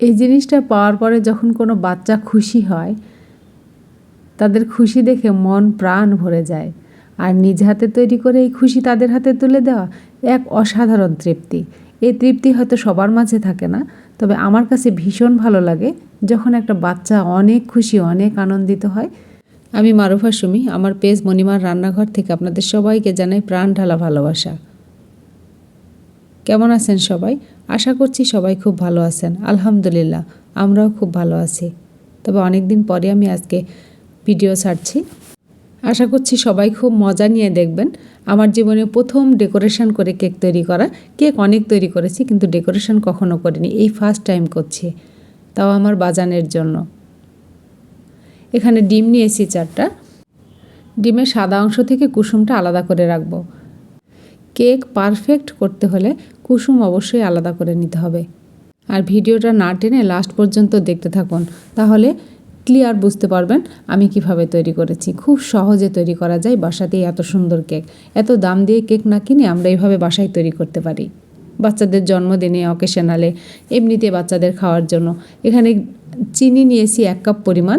এই জিনিসটা পাওয়ার পরে যখন কোনো বাচ্চা খুশি হয়, তাদের খুশি দেখে মন, প্রাণ ভরে যায়। আর নিজ হাতে তৈরি করে এই খুশি তাদের হাতে তুলে দেওয়া এক অসাধারণ তৃপ্তি। এই তৃপ্তি হয়তো সবার মাঝে থাকে না, তবে আমার কাছে ভীষণ ভালো লাগে যখন একটা বাচ্চা অনেক খুশি, অনেক আনন্দিত হয়। আমি মারুফা সুমি, আমার পেজ মণিমার রান্নাঘর থেকে আপনাদের সবাইকে জানাই প্রাণ ঢালা ভালোবাসা। কেমন আছেন সবাই? আশা করছি সবাই খুব ভালো আছেন। আলহামদুলিল্লাহ, আমরাও খুব ভালো আছি। তবে অনেক দিন পরে আমি আজকে ভিডিও ছাড়ছি। আশা করছি সবাই খুব মজা নিয়ে দেখবেন। আমার জীবনে প্রথম ডেকোরেশন করে কেক তৈরি করা। কেক অনেক তৈরি করেছি, কিন্তু ডেকোরেশন কখনো করিনি। এই ফার্স্ট টাইম করছি। তাও আমার বাজানের জন্য। এখানে ডিম নিয়েছি চারটা। ডিমের সাদা অংশ থেকে কুসুমটা আলাদা করে রাখব। কেক পারফেক্ট করতে হলে কুসুম অবশ্যই আলাদা করে নিতে হবে। আর ভিডিওটা না টেনে লাস্ট পর্যন্ত দেখতে থাকুন, তাহলে ক্লিয়ার বুঝতে পারবেন আমি কীভাবে তৈরি করেছি। খুব সহজে তৈরি করা যায় বাসাতেই এত সুন্দর কেক। এত দাম দিয়ে কেক না কিনে আমরা এইভাবে বাসায় তৈরি করতে পারি। বাচ্চাদের জন্মদিনে অকেশনালে এমনিতে বাচ্চাদের খাওয়ার জন্য। এখানে চিনি নিয়েছি এক কাপ পরিমাণ।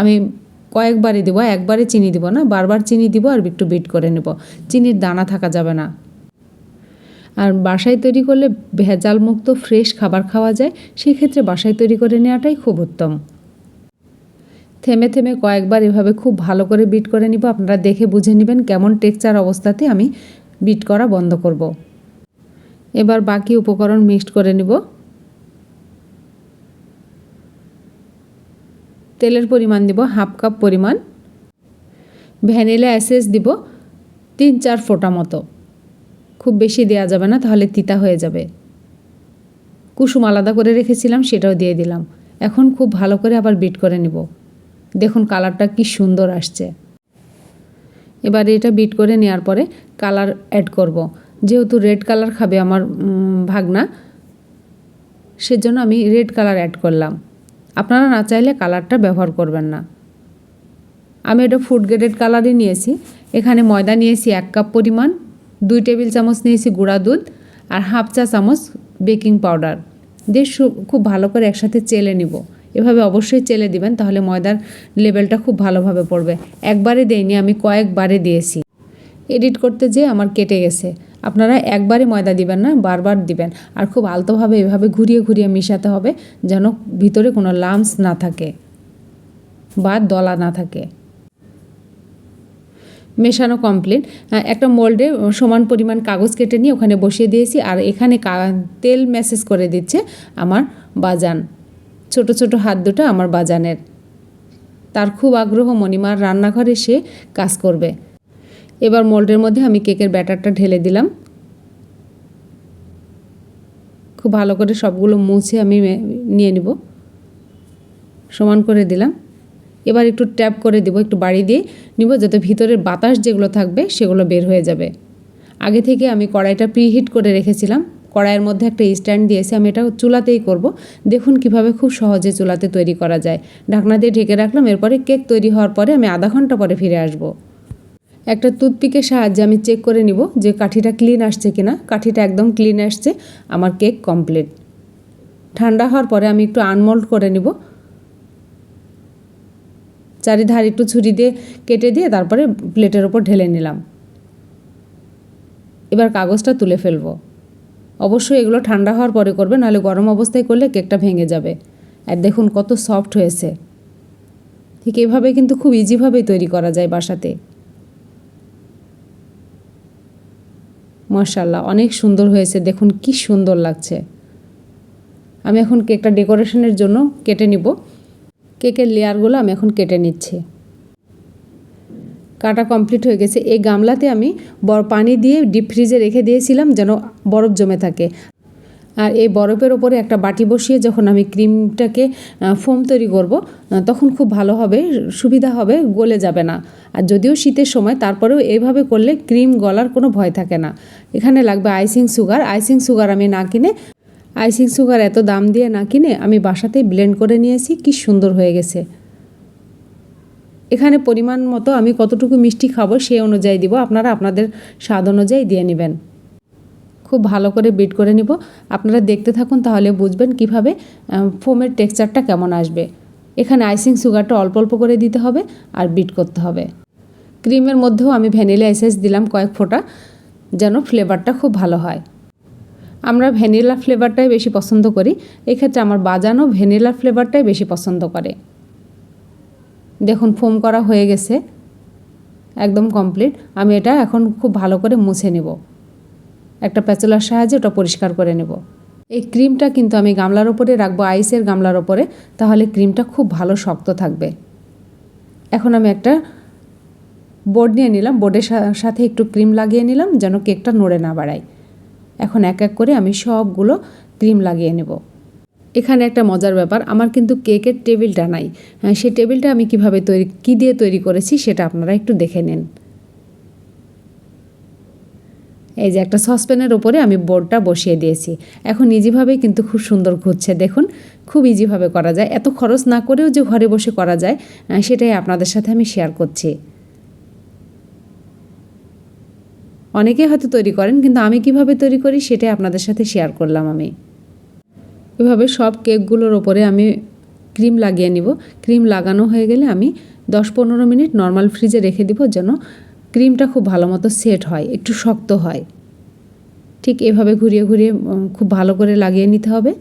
আমি কয়েকবারই দেবো একবারে চিনি দিব না, বারবার চিনি দিব আর একটু বিট করে নেব। চিনির দানা থাকা যাবে না। আর বাসায় তৈরি করলে ভেজাল মুক্ত ফ্রেশ খাবার খাওয়া যায়, সেক্ষেত্রে বাসায় তৈরি করে নেওয়াটাই খুব উত্তম। থেমে থেমে কয়েকবার এভাবে খুব ভালো করে বিট করে নিব। আপনারা দেখে বুঝে নেবেন কেমন টেক্সচার অবস্থাতে আমি বিট করা বন্ধ করব। এবার বাকি উপকরণ মিক্সড করে নিব। তেলের পরিমাণ দিব হাফ কাপ পরিমাণ। ভ্যানিলা অ্যাসেস দিব তিন চার ফোঁটা মতো। খুব বেশি দেওয়া যাবে না, তাহলে তিতা হয়ে যাবে। কুসুম আলাদা করে রেখেছিলাম, সেটাও দিয়ে দিলাম। এখন খুব ভালো করে আবার বিট করে নিব। দেখুন কালারটা কি সুন্দর আসছে। এবার এটা বিট করে নেওয়ার পরে কালার অ্যাড করব। যেহেতু রেড কালার খাবে আমার ভাগনা, সেজন্য আমি রেড কালার অ্যাড করলাম। আপনারা না চাইলে কালারটা ব্যবহার করবেন না। আমি এটা ফুড গ্রেডেড কালারই নিয়েছি। এখানে ময়দা নিয়েছি এক কাপ পরিমাণ, দুই টেবিল চামচ নিয়েছি গুঁড়া দুধ আর হাফ চা চামচ বেকিং পাউডার। দিয়ে খুব ভালো করে একসাথে চেলে নিব। এভাবে অবশ্যই চেলে দিবেন, তাহলে ময়দার লেভেলটা খুব ভালোভাবে পড়বে। একবারে দেইনি, আমি কয়েকবারে দিয়েছি। এডিট করতে যেয়ে আমার কেটে গেছে। আপনারা একবারে ময়দা দিবেন না, বারবার দিবেন। আর খুব আলতোভাবে এভাবে ঘুরিয়ে ঘুরিয়ে মিশাতে হবে যেন ভিতরে কোনো লামস না থাকে বা দলা না থাকে। মেশানো কমপ্লিট একটা মোল্ডে সমান পরিমাণ কাগজ কেটে নিয়ে ওখানে বসিয়ে দিয়েছি আর এখানে তেল মেসেজ করে দিচ্ছে আমার বাজান। ছোট ছোট হাত দুটো আমার বাজানের। তার খুব আগ্রহ, মণিমার রান্নাঘরে সে কাজ করবে। এবার মোল্ডের মধ্যে আমি কেকের ব্যাটারটা ঢেলে দিলাম। খুব ভালো করে সবগুলো মুছে আমি নিয়ে নিব। সমান করে দিলাম। এবার একটু ট্যাপ করে দিব, একটু বাড়ি দিয়ে নিব যাতে ভিতরের বাতাস যেগুলো থাকবে সেগুলো বের হয়ে যাবে। আগে থেকে আমি কড়াইটা প্রিহিট করে রেখেছিলাম। কড়াইয়ের মধ্যে একটা স্ট্যান্ড দিয়েছি, আমি এটা চুলাতেই করব। দেখুন কীভাবে খুব সহজে চুলাতে তৈরি করা যায়। ঢাকনা দিয়ে ঢেকে রাখলাম, এরপরে কেক তৈরি হওয়ার পরে আমি আধা ঘণ্টা পরে ফিরে আসব। একটা টুথপিকের সাহায্যে আমি চেক করে নিব যে কাঠিটা ক্লিন আসছে কিনা। কাঠিটা একদম ক্লিন আসছে, আমার কেক কমপ্লিট ঠান্ডা হওয়ার পরে আমি একটু আনমোল্ড করে নিব। চারিধার একটু ছুরি দিয়ে কেটে দিয়ে তারপরে প্লেটের ওপর ঢেলে নিলাম। এবার কাগজটা তুলে ফেলব। অবশ্যই এগুলো ঠান্ডা হওয়ার পরে করবে, নাহলে গরম অবস্থায় করলে কেকটা ভেঙে যাবে। আর দেখুন কত সফট হয়েছে। ঠিক এভাবে কিন্তু খুব ইজিভাবেই তৈরি করা যায় বাসাতে। মার্শাল্লাহ অনেক সুন্দর হয়েছে। দেখুন কি সুন্দর লাগছে। আমি এখন কেকটা ডেকোরেশনের জন্য কেটে নিব। কেকের লেয়ারগুলো আমি এখন কেটে নিচ্ছি। কাটা কমপ্লিট হয়ে গেছে। এই গামলাতে আমি পানি দিয়ে ডিপ ফ্রিজে রেখে দিয়েছিলাম যেন বরফ জমে থাকে। আর এই বরফের ওপরে একটা বাটি বসিয়ে যখন আমি ক্রিমটাকে ফোম তৈরি করব তখন খুব ভালো হবে, সুবিধা হবে, গলে যাবে না। আর যদিও শীতের সময়, তারপরেও এইভাবে করলে ক্রিম গলার কোনো ভয় থাকে না। এখানে লাগবে আইসিং সুগার। আইসিং সুগার আমি না কিনে, আইসিং সুগার এত দাম দিয়ে না কিনে আমি বাসাতেই ব্লেন্ড করে নিয়েছি। কি সুন্দর হয়ে গেছে। এখানে পরিমাণ মতো আমি কতটুকু মিষ্টি খাব সেই অনুযায়ী দিব। আপনারা আপনাদের স্বাদ অনুযায়ী দিয়ে নেবেন। খুব ভালো করে বিট করে নিব। আপনারা দেখতে থাকুন, তাহলে বুঝবেন কীভাবে ফোমের টেক্সচারটা কেমন আসবে। এখানে আইসিং সুগারটা অল্প অল্প করে দিতে হবে আর বিট করতে হবে। ক্রিমের মধ্যেও আমি ভ্যানিলা এসেন্স দিলাম কয়েক ফোঁটা, যেন ফ্লেভারটা খুব ভালো হয়। আমরা ভ্যানিলা ফ্লেভারটাই বেশি পছন্দ করি, এক্ষেত্রে আমার বাজানো ভ্যানিলা ফ্লেভারটাই বেশি পছন্দ করে। দেখুন ফোম করা হয়ে গেছে, একদম কমপ্লিট আমি এটা এখন খুব ভালো করে মুছে নেব। একটা প্যাচুলার সাহায্যে ওটা পরিষ্কার করে নেব। এই ক্রিমটা কিন্তু আমি গামলার ওপরে রাখব, আইসের গামলার ওপরে, তাহলে ক্রিমটা খুব ভালো শক্ত থাকবে। এখন আমি একটা বোর্ড নিয়ে নিলাম, বোর্ডের সাথে একটু ক্রিম লাগিয়ে নিলাম যেন কেকটা নড়ে না বাড়ায়। এখন এক এক করে আমি সবগুলো ক্রিম লাগিয়ে নেব। এখানে একটা মজার ব্যাপার, আমার কিন্তু কেকের টেবিলটা নাই। সেই টেবিলটা আমি কীভাবে তৈরি, কী দিয়ে তৈরি করেছি সেটা আপনারা একটু দেখে নিন। এই যে একটা সসপ্যানের ওপরে আমি বোর্ডটা বসিয়ে দিয়েছি। এখন ইজিভাবেই কিন্তু খুব সুন্দর ঘুরছে, দেখুন। খুব ইজিভাবে করা যায়। এত খরচ না করেও যে ঘরে বসে করা যায় সেটাই আপনাদের সাথে আমি শেয়ার করছি। অনেকে হয়তো তৈরি করেন, কিন্তু আমি কীভাবে তৈরি করি সেটাই আপনাদের সাথে শেয়ার করলাম আমি। এভাবে সব কেকগুলোর ওপরে আমি ক্রিম লাগিয়ে নিব। ক্রিম লাগানো হয়ে গেলে আমি দশ পনেরো মিনিট নর্মাল ফ্রিজে রেখে দিব যেন ক্রিমটা খুব ভালো মতো সেট হয়, একটু শক্ত হয়। ঠিক এভাবে ঘুরিয়ে ঘুরিয়ে খুব ভালো করে লাগিয়ে নিতে হবে।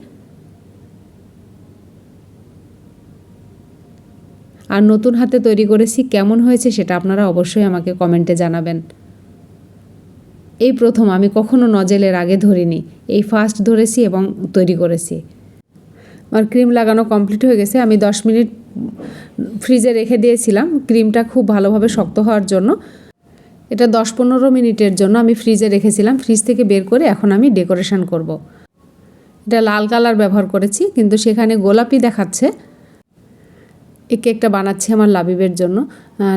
আর নতুন হাতে তৈরি করেছি, কেমন হয়েছে সেটা আপনারা অবশ্যই আমাকে কমেন্টে জানাবেন। এই প্রথম, আমি কখনো নজেলের আগে ধরিনি, এই ফার্স্ট ধরেছি এবং তৈরি করেছি। আমার ক্রিম লাগানো কমপ্লিট হয়ে গেছে, আমি দশ মিনিট ফ্রিজে রেখে দিয়েছিলাম। ক্রিমটা খুব ভালোভাবে শক্ত হওয়ার জন্য এটা দশ পনেরো মিনিটের জন্য আমি ফ্রিজে রেখেছিলাম। ফ্রিজ থেকে বের করে এখন আমি ডেকোরেশন করব। এটা লাল কালার ব্যবহার করেছি, কিন্তু সেখানে গোলাপি দেখাচ্ছে। এই কেকটা বানাচ্ছি আমার লাবিবের জন্য।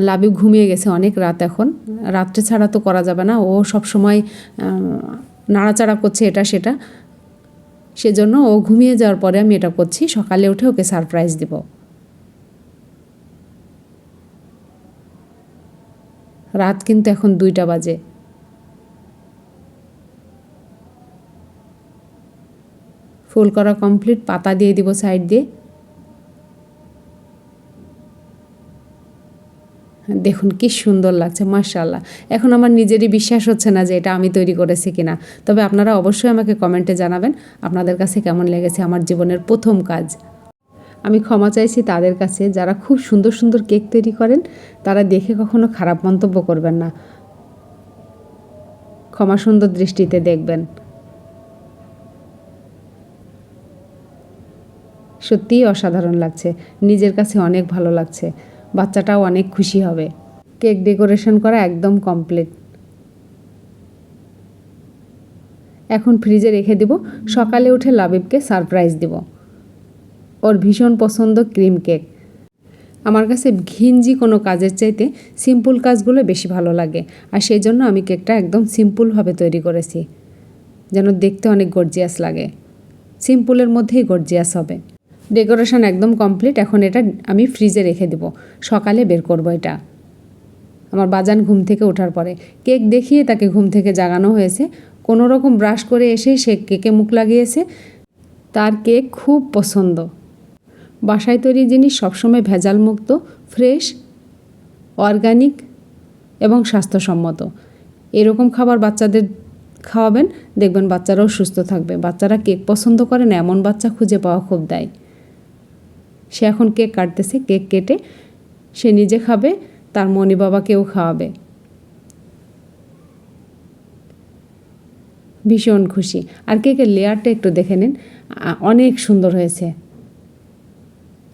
লাবিব ঘুমিয়ে গেছে অনেক রাত এখন। রাত্রে ছাড়া তো করা যাবে না। ও সব সময় নাড়াচাড়া করছে এটা সেটা। সেজন্য ও ঘুমিয়ে যাওয়ার পরে আমি এটা করছি। সকালে উঠে ওকে সারপ্রাইজ দিব। রাত কিন্তু এখন দুইটা বাজে। ফুল করা কমপ্লিট, পাতা দিয়ে দিব সাইড দিয়ে। দেখুন কি সুন্দর লাগছে মার্শাল্লাহ এখন আমার নিজেরই বিশ্বাস হচ্ছে না যে এটা আমি তৈরি করেছি কিনা। তবে আপনারা অবশ্যই আমাকে কমেন্টে জানাবেন, আপনাদের কাছে কেমন লেগেছে আমার জীবনের প্রথম কাজ। আমি ক্ষমা চাইছি তাদের কাছে। যারা খুব সুন্দর সুন্দর কেক তৈরি করেন, তারা দেখে কখনো খারাপ মন্তব্য করবেন না। ক্ষমা সুন্দর দৃষ্টিতে দেখবেন। সত্যিই অসাধারণ লাগছে। নিজের কাছে অনেক ভালো লাগছে। বাচ্চাটাও অনেক খুশি হবে। কেক ডেকোরেশন করা একদম কমপ্লিট। এখন ফ্রিজে রেখে দিব। সকালে উঠে লাবিবকে সারপ্রাইজ দিব। ওর ভীষণ পছন্দ ক্রিম কেক। আমার কাছে ঘিঞ্জি কোনো কাজের চাইতে সিম্পল কাজগুলো বেশি ভালো লাগে, আর সেই জন্য আমি কেকটা একদম সিম্পলভাবে তৈরি করেছি, যেন দেখতে অনেক গর্জিয়াস লাগে। সিম্পলের মধ্যেই গর্জিয়াস হবে। ডেকোরেশন একদম কমপ্লিট, এখন এটা আমি ফ্রিজে রেখে দেবো, সকালে বের করব এটা। আমার বাজান ঘুম থেকে ওঠার পরে, কেক দেখিয়ে তাকে ঘুম থেকে জাগানো হয়েছে কোনো রকম ব্রাশ করে এসে সে কেকে মুখ লাগিয়েছে, তার কেক খুব পছন্দ। বাসায় তৈরি জিনিস সবসময় ভেজাল মুক্ত ফ্রেশ, অর্গানিক এবং স্বাস্থ্যসম্মত। এরকম খাবার বাচ্চাদের খাওয়াবেন, দেখবেন বাচ্চারাও সুস্থ থাকবে। বাচ্চারা কেক পছন্দ করে না, এমন বাচ্চা খুঁজে পাওয়া খুব দেয়। সে এখন কেক কাটতেছে, কেক কেটে সে নিজে খাবে, তার মনি বাবাকেও খাওয়াবে। ভীষণ খুশি। আর কেকের লেয়ারটা একটু দেখে নিন। অনেক সুন্দর হয়েছে।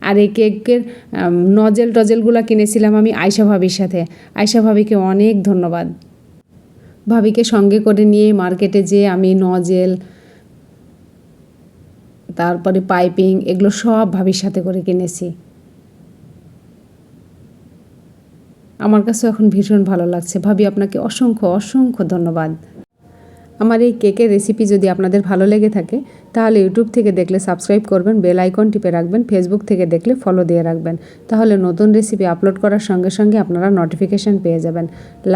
আর এই কেকের নজেল টজেলগুলো কিনেছিলাম আমি আয়সা ভাবির সাথে। আয়সা ভাবিকে অনেক ধন্যবাদ। ভাবিকে সঙ্গে করে নিয়ে মার্কেটে যেয়ে আমি নজেল, তারপরে পাইপিং, এগুলো সব ভাবির সাথে করে কিনেছি। আমার কাছে এখন ভীষণ ভালো লাগছে। ভাবি, আপনাকে অসংখ্য অসংখ্য ধন্যবাদ। আমার এই কেকের রেসিপি যদি আপনাদের ভালো লেগে থাকে, তাহলে ইউটিউব থেকে দেখলে সাবস্ক্রাইব করবেন বেল আইকন টিপে রাখবেন ফেসবুক থেকে দেখলে ফলো দিয়ে রাখবেন। তাহলে নতুন রেসিপি আপলোড করার সঙ্গে সঙ্গে আপনারা নোটিফিকেশান পেয়ে যাবেন।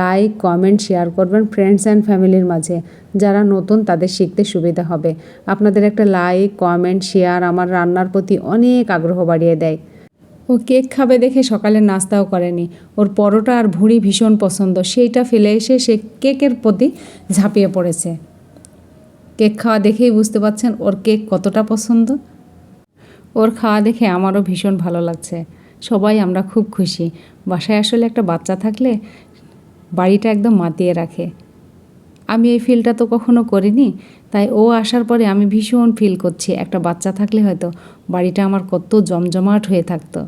লাইক কমেন্ট শেয়ার করবেন ফ্রেন্ডস অ্যান্ড ফ্যামিলির মাঝে, যারা নতুন তাদের শিখতে সুবিধা হবে। আপনাদের একটা লাইক কমেন্ট শেয়ার আমার রান্নার প্রতি অনেক আগ্রহ বাড়িয়ে দেয়। ও কেক খাবে দেখে সকালে নাস্তাও করেনি। ওর পরোটা আর ভুঁড়ি ভীষণ পছন্দ। সেইটা ফেলে এসে সে কেকের প্রতি ঝাঁপিয়ে পড়েছে। কেক খাওয়া দেখেই বুঝতে পারছেন ওর কেক কতটা পছন্দ। ওর খাওয়া দেখে আমারও ভীষণ ভালো লাগছে। সবাই আমরা খুব খুশি। বাসায় আসলে একটা বাচ্চা থাকলে বাড়িটা একদম মাতিয়ে রাখে। আমি এই ফিলটা তো কখনো করিনি, তাই ও আসার পরে আমি ভীষণ ফিল করছি। একটা বাচ্চা থাকলে হয়তো বাড়িটা আমার কত জমজমাট হয়ে থাকতো।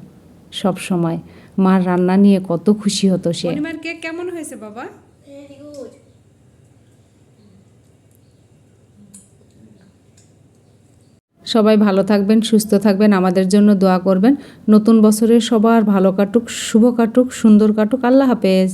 সব সময়। মার রান্না নিয়ে কত খুশি হতো সে। কেক কেমন হয়েছে বাবা? সবাই ভালো থাকবেন সুস্থ থাকবেন আমাদের জন্য দোয়া করবেন। নতুন বছরের সবার ভালো কাটুক শুভ কাটুক সুন্দর কাটুক। আল্লাহ হাফেজ।